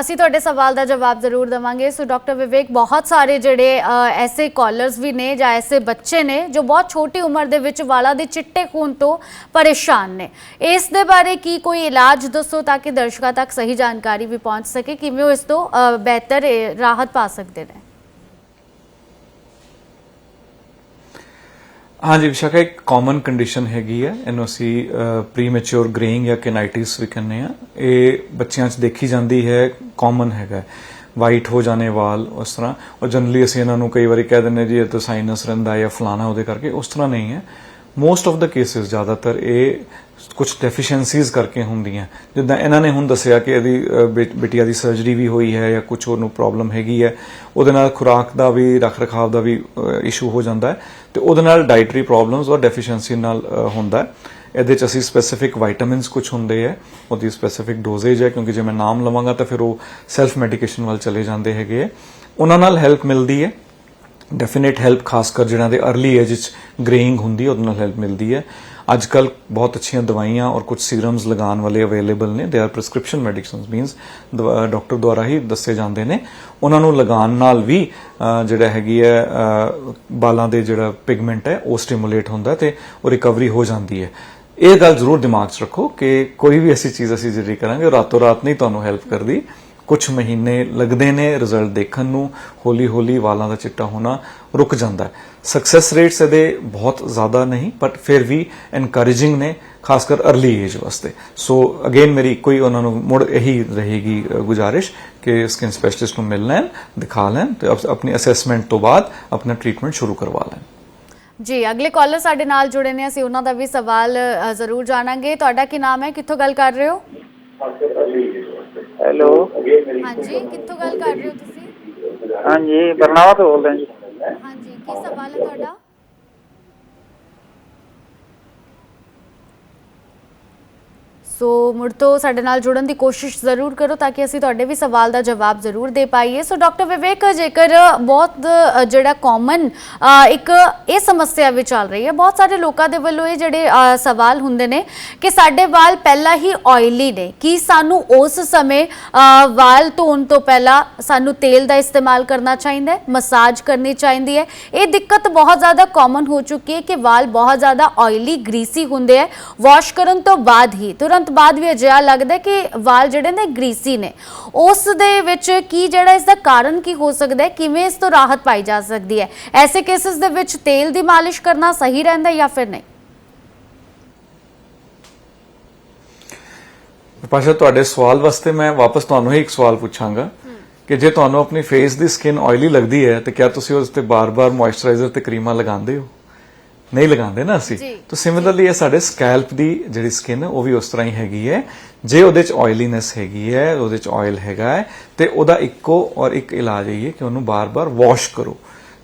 ਅਸੀਂ ਤੁਹਾਡੇ ਸਵਾਲ ਦਾ ਜਵਾਬ ਜ਼ਰੂਰ ਦੇਵਾਂਗੇ। ਸੋ ਡਾਕਟਰ ਵਿਵੇਕ, ਬਹੁਤ ਸਾਰੇ ਜਿਹੜੇ ਐਸੇ ਕਾਲਰਸ ਵੀ ਨੇ ਜਾਂ ਐਸੇ ਬੱਚੇ ਨੇ ਜੋ ਬਹੁਤ ਛੋਟੀ ਉਮਰ ਦੇ ਵਿੱਚ ਵਾਲਾਂ ਦੇ ਚਿੱਟੇ ਖੂਨ ਤੋਂ ਪਰੇਸ਼ਾਨ ਨੇ। ਇਸ ਦੇ ਬਾਰੇ ਕੀ ਕੋਈ ਇਲਾਜ ਦੱਸੋ ਤਾਂ ਕਿ ਦਰਸ਼ਕਾਂ ਤੱਕ ਸਹੀ ਜਾਣਕਾਰੀ ਵੀ ਪਹੁੰਚ ਸਕੇ? ਕਿਵੇਂ ਉਹ ਇਸ ਤੋਂ ਬਿਹਤਰ ਰਾਹਤ ਪਾ ਸਕਦੇ ਨੇ? ਹਾਂਜੀ, ਵਿਸ਼ਾਖਾ, ਇੱਕ ਕਾਮਨ ਕੰਡੀਸ਼ਨ ਹੈਗੀ ਹੈ ਇਹਨੂੰ ਅਸੀਂ ਪ੍ਰੀਮੈਚੁਰ ਗ੍ਰੇਇੰਗ ਜਾਂ ਕਿਨਾਈਟਿਸ ਵੀ ਕਹਿੰਦੇ ਆ। ਇਹ ਬੱਚਿਆਂ 'ਚ ਦੇਖੀ ਜਾਂਦੀ ਹੈ ਕਾਮਨ ਹੈਗਾ। ਵਾਈਟ ਹੋ ਜਾਣੇ ਵਾਲ, ਉਸ ਤਰ੍ਹਾਂ। ਔਰ ਜਨਰਲੀ ਅਸੀਂ ਇਹਨਾਂ ਨੂੰ ਕਈ ਵਾਰੀ ਕਹਿ ਦਿੰਦੇ ਜੀ, ਇਹ ਤਾਂ ਸਾਈਨਸ ਰਹਿੰਦਾ ਜਾਂ ਫਲਾਣਾ ਉਹਦੇ ਕਰਕੇ, ਉਸ ਤਰ੍ਹਾਂ ਨਹੀਂ ਹੈ। ਮੋਸਟ ਆਫ ਦਾ ਕੇਸਿਸ ਜ਼ਿਆਦਾਤਰ ਇਹ ਕੁਝ ਡੈਫੀਸ਼ੀਐਂਸੀਜ਼ ਕਰਕੇ ਹੁੰਦੀਆਂ। ਜਿੱਦਾਂ ਇਹਨਾਂ ਨੇ ਹੁਣ ਦੱਸਿਆ ਕਿ ਇਹਦੀ ਅ, ਬੇ- ਦੀ ਸਰਜਰੀ ਵੀ ਹੋਈ ਹੈ ਜਾਂ ਕੁਝ ਨੂੰ ਪ੍ਰੋਬਲਮ ਹੈਗੀ ਹੈ ਉਹਦੇ ਨਾਲ ਖੁਰਾਕ ਦਾ ਵੀ ਰੱਖ ਰਖਾਵ ਦਾ ਵੀ ਇਸ਼ੂ ਹੋ ਜਾਂਦਾ ਹੈ ਤੇ ਉਹਦੇ ਨਾਲ ਡਾਈਟਰੀ ਪ੍ਰੋਬਲਮਸ ਔਰ ਡੈਫੀਸ਼ੀਐਂਸੀ ਨਾਲ ਹੁੰਦਾ ਹੈ। ਇਹਦੇ ਚ ਅਸੀਂ ਸਪੈਸੀਫਿਕ ਵਿਟਾਮਿਨਸ ਕੁਝ ਹੁੰਦੇ ਹੈ ਉਹਦੀ ਸਪੈਸੀਫਿਕ ਡੋਜ਼ੇਜ ਹੈ ਕਿਉਂਕਿ ਜੇ ਮੈਂ ਨਾਮ ਲਵਾਂਗਾ ਤਾਂ ਫਿਰ ਉਹ ਸੈਲਫ ਮੈਡੀਕੇਸ਼ਨ ਵੱਲ ਚਲੇ ਜਾਂਦੇ ਹੈਗੇ ਹੈ। ਉਹਨਾਂ ਨਾਲ ਹੈਲਪ ਮਿਲਦੀ ਹੈ ਡੈਫੀਨੇਟ ਹੈਲਪ ਖਾਸ ਕਰ ਜਿਹਨਾਂ ਦੇ ਅਰਲੀ ਏਜ ਵਿੱਚ ਗ੍ਰੇਇੰਗ ਹੁੰਦੀ ਹੈ ਉਹਦੇ ਨਾਲ ਹੈਲਪ ਮਿਲਦੀ ਹੈ। ਅੱਜ ਕੱਲ ਬਹੁਤ ਅੱਛੀਆਂ ਦਵਾਈਆਂ ਔਰ ਕੁਝ ਸੀਰਮਸ ਲਗਾਉਣ ਵਾਲੇ ਅਵੇਲੇਬਲ ਨੇ। They are prescription medicines means doctor ਦੁਆਰਾ ਹੀ ਦੱਸੇ ਜਾਂਦੇ ਨੇ। ਉਹਨਾਂ ਨੂੰ ਲਗਾਉਣ ਨਾਲ ਵੀ ਜਿਹੜਾ ਹੈਗੀ ਹੈ ਬਾਲਾਂ ਦੇ ਜਿਹੜਾ ਪਿਗਮੈਂਟ ਹੈ, ਉਹ ਸਟਿਮੂਲੇਟ ਹੁੰਦਾ ਹੈ ਤੇ ਉਹ ਰਿਕਵਰੀ ਹੋ ਜਾਂਦੀ ਹੈ। ਇਹ ਗੱਲ ਜ਼ਰੂਰ ਦਿਮਾਗ 'ਚ ਰੱਖੋ ਕਿ ਕੋਈ ਵੀ ਐਸੀ ਚੀਜ਼ ਅਸੀਂ ਜਿਹੜੀ ਕਰਾਂਗੇ ਰਾਤੋਂ ਰਾਤ ਨਹੀਂ ਤੁਹਾਨੂੰ ਹੈਲਪ ਕਰਦੀ। ਕੁਝ ਮਹੀਨੇ ਲੱਗਦੇ ਨੇ ਰਿਜ਼ਲਟ ਦੇਖਣ ਨੂੰ ਹੌਲੀ ਹੌਲੀ ਵਾਲਾਂ ਦਾ ਚਿੱਟਾ ਹੋਣਾ ਰੁਕ ਜਾਂਦਾ ਹੈ। ਸਕਸੈਸ ਰੇਟਸ ਇਹਦੇ ਬਹੁਤ ਜ਼ਿਆਦਾ ਨਹੀਂ ਬਟ ਫਿਰ ਵੀ ਐਨਕਰੇਜਿੰਗ ਨੇ ਖਾਸ ਕਰ अर्ਲੀ ਏਜ ਵਾਸਤੇ। ਸੋ ਅਗੇਨ ਮੇਰੀ ਕੋਈ ਉਹਨਾਂ ਨੂੰ ਮੁੜ ਇਹੀ ਰਹੇਗੀ ਗੁਜ਼ਾਰਿਸ਼ ਕਿ ਸਕਿਨ ਸਪੈਸ਼ਲਿਸਟ ਨੂੰ ਮਿਲ ਲੈਣ ਦਿਖਾ ਲੈਣ ਤੇ ਆਪਣੀ ਅਸੈਸਮੈਂਟ ਤੋਂ ਬਾਅਦ ਆਪਣਾ ਟ੍ਰੀਟਮੈਂਟ ਸ਼ੁਰੂ ਕਰਵਾ ਲੈਣ। ਜੀ ਅਗਲੇ ਕਾਲਰ ਸਾਡੇ ਨਾਲ ਜੁੜੇ ਨੇ ਅਸੀਂ ਉਹਨਾਂ ਦਾ ਵੀ ਸਵਾਲ ਜ਼ਰੂਰ ਜਾਣਾਂਗੇ। ਤੁਹਾਡਾ ਕੀ ਨਾਮ ਹੈ? ਕਿੱਥੋਂ ਗੱਲ ਕਰ ਰਹੇ ਹੋ? ਹੈਲੋ ਹਾਂਜੀ ਕਿੱਥੋਂ ਗੱਲ ਕਰ ਰਹੇ ਹੋ ਤੁਸੀਂ? ਹਾਂਜੀ ਬਰਨਾਲਾ ਤੋਂ ਬੋਲਦੇ ਹਾਂ ਜੀ। ਹਾਂਜੀ ਕੀ ਸਵਾਲ ਹੈ ਤੁਹਾਡਾ? ਸੋ ਮੁੜ ਤੋਂ ਸਾਡੇ ਨਾਲ ਜੁੜਨ ਦੀ ਕੋਸ਼ਿਸ਼ ਜ਼ਰੂਰ ਕਰੋ ਤਾਂ ਕਿ ਅਸੀਂ ਤੁਹਾਡੇ ਵੀ ਸਵਾਲ ਦਾ ਜਵਾਬ ਜ਼ਰੂਰ ਦੇ ਪਾਈਏ। ਸੋ ਡਾਕਟਰ ਵਿਵੇਕ, ਜੇਕਰ ਬਹੁਤ ਜਿਹੜਾ ਕਾਮਨ ਇੱਕ ਇਹ ਸਮੱਸਿਆ ਵੀ ਚੱਲ ਰਹੀ ਹੈ, ਬਹੁਤ ਸਾਰੇ ਲੋਕਾਂ ਦੇ ਵੱਲੋਂ ਇਹ ਜਿਹੜੇ ਸਵਾਲ ਹੁੰਦੇ ਨੇ ਕਿ ਸਾਡੇ ਵਾਲ ਪਹਿਲਾਂ ਹੀ ਆਇਲੀ ਨੇ। ਕੀ ਸਾਨੂੰ ਉਸ ਸਮੇਂ ਵਾਲ ਧੋਣ ਤੋਂ ਪਹਿਲਾਂ ਸਾਨੂੰ ਤੇਲ ਦਾ ਇਸਤੇਮਾਲ ਕਰਨਾ ਚਾਹੀਦਾ ਹੈ, ਮਸਾਜ ਕਰਨੀ ਚਾਹੀਦੀ ਹੈ? ਇਹ ਦਿੱਕਤ ਬਹੁਤ ਜ਼ਿਆਦਾ ਕਾਮਨ ਹੋ ਚੁੱਕੀ ਹੈ ਕਿ ਵਾਲ ਬਹੁਤ ਜ਼ਿਆਦਾ ਆਇਲੀ ਗਰੀਸੀ ਹੁੰਦੇ ਹੈ। ਵਾਸ਼ ਕਰਨ ਤੋਂ ਬਾਅਦ ਹੀ, ਤੁਰੰਤ ਬਾਅਦ ਵੀ ਅਜਿਹਾ ਲੱਗਦਾ ਕਿ ਵਾਲ ਜਿਹੜੇ ਨੇ ਗਰੀਸੀ ਨੇ। ਉਸ ਦੇ ਵਿੱਚ ਕੀ ਜਿਹੜਾ ਇਸ ਦਾ ਕਾਰਨ ਕੀ ਹੋ ਸਕਦਾ ਹੈ? ਕਿਵੇਂ ਇਸ ਤੋਂ ਰਾਹਤ ਪਾਈ ਜਾ ਸਕਦੀ ਹੈ? ਐਸੇ ਕੇਸਿਸ ਦੇ ਵਿੱਚ ਤੇਲ ਦੀ ਮਾਲਿਸ਼ ਕਰਨਾ ਸਹੀ ਰਹਿੰਦਾ ਜਾਂ ਫਿਰ ਨਹੀਂ? ਪਾਸ਼ਾ, ਤੁਹਾਡੇ ਸਵਾਲ ਵਾਸਤੇ ਮੈਂ ਵਾਪਸ ਤੁਹਾਨੂੰ ਹੀ ਇੱਕ ਸਵਾਲ ਪੁੱਛਾਂਗਾ ਕਿ ਜੇ ਤੁਹਾਨੂੰ ਆਪਣੀ ਫੇਸ ਦੀ ਸਕਿਨ ਆਇਲੀ ਲੱਗਦੀ ਹੈ, ਤੇ ਕਿਆ ਤੁਸੀਂ ਉਸ ਤੇ ਬਾਰ-ਬਾਰ ਮੋਇਸਚਰਾਈਜ਼ਰ ਤੇ ਕਰੀਮਾਂ ਲਗਾਉਂਦੇ ਹੋ? ਨਹੀਂ ਲਗਾਉਂਦੇ ਨਾ ਅਸੀਂ। ਤਾਂ ਸਿਮਿਲਰਲੀ ਇਹ ਸਾਡੇ ਸਕੈਲਪ ਦੀ ਜਿਹੜੀ ਸਕਿਨ ਉਹ ਵੀ ਉਸ ਤਰ੍ਹਾਂ ਹੀ ਹੈਗੀ ਹੈ। ਜੇ ਉਹਦੇ ਚ ਆਇਲੀਨੈਸ ਹੈਗੀ ਹੈ ਉਹਦੇ ਚ ਆਇਲ ਹੈਗਾ ਹੈ ਤੇ ਉਹਦਾ ਇੱਕੋ ਔਰ ਇੱਕ ਇਲਾਜ ਇਹ ਹੈ ਕਿ ਉਹਨੂੰ ਬਾਰ-ਬਾਰ ਵਾਸ਼ ਕਰੋ।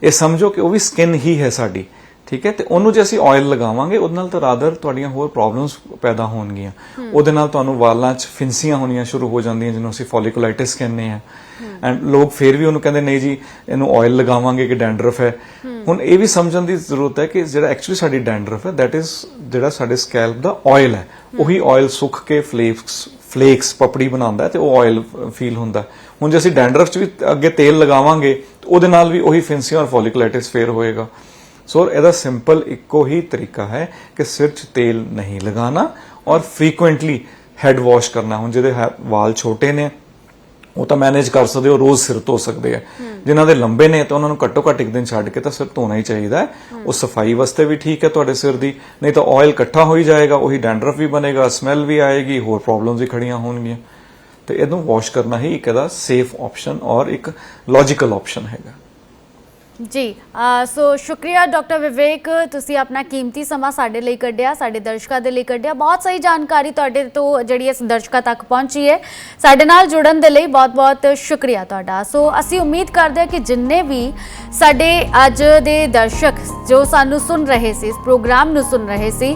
ਇਹ ਸਮਝੋ ਕਿ ਉਹ ਵੀ ਸਕਿਨ ਹੀ ਹੈ ਸਾਡੀ। ਠੀਕ ਹੈ? ਤੇ ਉਹਨੂੰ ਜੇ ਅਸੀਂ ਆਇਲ ਲਗਾਵਾਂਗੇ ਉਹਦੇ ਨਾਲ ਤਾਂ ਰਾਦਰ ਤੁਹਾਡੀਆਂ ਹੋਰ ਪ੍ਰੋਬਲਮਸ ਪੈਦਾ ਹੋਣਗੀਆਂ। ਉਹਦੇ ਨਾਲ ਤੁਹਾਨੂੰ ਵਾਲਾਂ 'ਚ ਫਿੰਸੀਆਂ ਹੋਣੀਆਂ ਸ਼ੁਰੂ ਹੋ ਜਾਂਦੀਆਂ ਜਿਹਨੂੰ ਅਸੀਂ ਫੋਲੀਕੁਲਾਈਟਿਸ ਕਹਿੰਦੇ ਆ ਐਂਡ ਲੋਕ ਫੇਰ ਵੀ ਉਹਨੂੰ ਕਹਿੰਦੇ ਨਹੀਂ ਜੀ ਇਹਨੂੰ ਆਇਲ ਲਗਾਵਾਂਗੇ ਕਿ ਡੈਂਡਰਫ ਹੈ। ਹੁਣ ਇਹ ਵੀ ਸਮਝਣ ਦੀ ਜ਼ਰੂਰਤ ਹੈ ਕਿ ਜਿਹੜਾ ਐਕਚੁਅਲੀ ਸਾਡੀ ਡੈਂਡਰਫ ਹੈ that is ਜਿਹੜਾ ਸਾਡੇ ਸਕੈਲਪ ਦਾ ਆਇਲ ਹੈ। ਉਹੀ ਆਇਲ ਸੁੱਕ ਕੇ ਫਲੇਕਸ ਫਲੇਕਸ ਪਪੜੀ ਬਣਾਉਂਦਾ ਹੈ ਤੇ ਉਹ ਆਇਲ ਫੀਲ ਹੁੰਦਾ। ਹੁਣ ਜੇ ਅਸੀਂ ਡੈਂਡਰਫ 'ਚ ਵੀ ਅੱਗੇ ਤੇਲ ਲਗਾਵਾਂਗੇ ਉਹਦੇ ਨਾਲ ਵੀ ਉਹੀ ਫਿੰਸੀਆਂ ਔਰ ਫੋਲੀਕੁਲਾਈਟਿਸ ਫੇਰ ਹੋਏਗਾ। ਸੋ ਇਹਦਾ ਸਿੰਪਲ ਇੱਕੋ ਹੀ ਤਰੀਕਾ ਹੈ ਕਿ ਸਿਰ 'ਚ ਤੇਲ ਨਹੀਂ ਲਗਾਣਾ ਔਰ ਫ੍ਰੀਕੁਐਂਟਲੀ ਹੈਡ ਵਾਸ਼ ਕਰਨਾ। ਹੁਣ ਜਿਹਦੇ ਹੈ- ਵਾਲ ਛੋਟੇ ਨੇ ਉਹ ਤਾਂ ਮੈਨੇਜ ਕਰ ਸਕਦੇ ਹੋ ਰੋਜ਼ ਸਿਰ ਧੋ ਸਕਦੇ ਆ। ਜਿਨ੍ਹਾਂ ਦੇ ਲੰਬੇ ਨੇ ਤਾਂ ਉਹਨਾਂ ਨੂੰ ਘੱਟੋ ਘੱਟ ਇੱਕ ਦਿਨ ਛੱਡ ਕੇ ਤਾਂ ਸਿਰ ਧੋਣਾ ਹੀ ਚਾਹੀਦਾ ਹੈ। ਉਹ ਸਫ਼ਾਈ ਵਾਸਤੇ ਵੀ ਠੀਕ ਹੈ ਤੁਹਾਡੇ ਸਿਰ ਦੀ ਨਹੀਂ ਤਾਂ ਆਇਲ ਇਕੱਠਾ ਹੋਈ ਜਾਏਗਾ ਉਹੀ ਡੈਂਡਰਫ ਵੀ ਬਣੇਗਾ ਸਮੈਲ ਵੀ ਆਏਗੀ ਹੋਰ ਪ੍ਰੋਬਲਮਸ ਵੀ ਖੜੀਆਂ ਹੋਣਗੀਆਂ। ਤੇ ਇਹਨੂੰ ਵਾਸ਼ ਕਰਨਾ ਹੀ ਇੱਕ ਇਹਦਾ ਸੇਫ ਆਪਸ਼ਨ ਔਰ ਇੱਕ ਲੌਜੀਕਲ ਆਪਸ਼ਨ ਹੈਗਾ। ਜੀ ਅ, ਸੋ ਸ਼ੁਕਰੀਆ ਡਾਕਟਰ ਵਿਵੇਕ ਤੁਸੀਂ ਆਪਣਾ ਕੀਮਤੀ ਸਮਾਂ ਸਾਡੇ ਲਈ ਕੱਢਿਆ ਸਾਡੇ ਦਰਸ਼ਕਾਂ ਦੇ ਲਈ ਕੱਢਿਆ ਬਹੁਤ ਸਹੀ ਜਾਣਕਾਰੀ ਤੁਹਾਡੇ ਤੋਂ ਜਿਹੜੀ ਇਸ ਦਰਸ਼ਕਾਂ ਤੱਕ ਪਹੁੰਚੀ ਹੈ ਸਾਡੇ ਨਾਲ ਜੁੜਨ ਦੇ ਲਈ ਬਹੁਤ-ਬਹੁਤ ਸ਼ੁਕਰੀਆ ਤੁਹਾਡਾ ਸੋ ਅਸੀਂ ਉਮੀਦ ਕਰਦੇ ਹਾਂ ਕਿ ਜਿੰਨੇ ਵੀ ਸਾਡੇ ਅੱਜ ਦੇ ਦਰਸ਼ਕ ਜੋ ਸਾਨੂੰ ਸੁਣ ਰਹੇ ਸੀ ਇਸ ਪ੍ਰੋਗਰਾਮ ਨੂੰ ਸੁਣ ਰਹੇ ਸੀ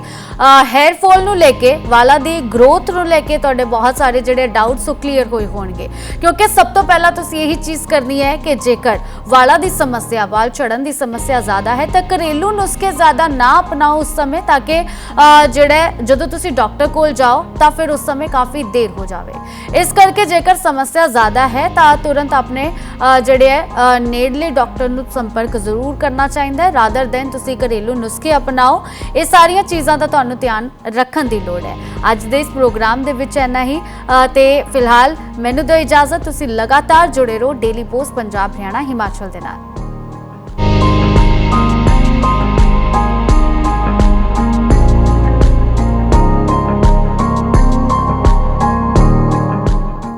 ਹੈਅਰ ਫਾਲ ਨੂੰ ਲੈ ਕੇ ਵਾਲਾਂ ਦੀ ਗਰੋਥ ਨੂੰ ਲੈ ਕੇ ਤੁਹਾਡੇ ਬਹੁਤ ਸਾਰੇ ਜਿਹੜੇ ਡਾਊਟਸ ਉਹ ਕਲੀਅਰ ਹੋਏ ਹੋਣਗੇ ਕਿਉਂਕਿ ਸਭ ਤੋਂ ਪਹਿਲਾਂ ਤੁਸੀਂ ਇਹੀ ਚੀਜ਼ ਕਰਨੀ ਹੈ ਕਿ ਜੇਕਰ ਵਾਲਾਂ ਦੀ ਸਮੱਸਿਆ ਵਾਲ ਝੜਨ ਦੀ ਸਮੱਸਿਆ ਜ਼ਿਆਦਾ ਹੈ ਤਾਂ ਘਰੇਲੂ ਨੁਸਖੇ ਜ਼ਿਆਦਾ ਨਾ ਅਪਣਾਓ ਉਸ ਸਮੇਂ ਤਾਂ ਕਿ ਜਿਹੜਾ ਜਦੋਂ ਤੁਸੀਂ ਡਾਕਟਰ ਕੋਲ ਜਾਓ ਤਾਂ ਫਿਰ ਉਸ ਸਮੇਂ ਕਾਫੀ ਦੇਰ ਹੋ ਜਾਵੇ। ਇਸ ਕਰਕੇ ਜੇਕਰ ਸਮੱਸਿਆ ਜ਼ਿਆਦਾ ਹੈ ਤਾਂ ਤੁਰੰਤ ਆਪਣੇ ਜਿਹੜੇ ਹੈ ਨੇੜਲੇ ਡਾਕਟਰ ਨੂੰ ਸੰਪਰਕ ਜ਼ਰੂਰ ਕਰਨਾ ਚਾਹੀਦਾ ਹੈ ਰਾਦਰ ਦੈਨ ਤੁਸੀਂ ਘਰੇਲੂ ਨੁਸਖੇ ਅਪਣਾਓ। ਇਹ ਸਾਰੀਆਂ ਚੀਜ਼ਾਂ ਦਾ ਤੁਹਾਨੂੰ ਧਿਆਨ ਰੱਖਣ ਦੀ ਲੋੜ ਹੈ। ਅੱਜ ਦੇ ਇਸ ਪ੍ਰੋਗਰਾਮ ਦੇ ਵਿੱਚ ਇੰਨਾ ਹੀ ਅ, ਤੇ ਫਿਲਹਾਲ ਮੈਨੂੰ ਦਿਓ ਇਜਾਜ਼ਤ ਤੁਸੀਂ ਲਗਾਤਾਰ ਜੁੜੇ ਰਹੋ ਡੇਲੀ ਪੋਸਟ ਪੰਜਾਬ ਹਰਿਆਣਾ ਹਿਮਾਚਲ ਦੇ ਨਾਲ।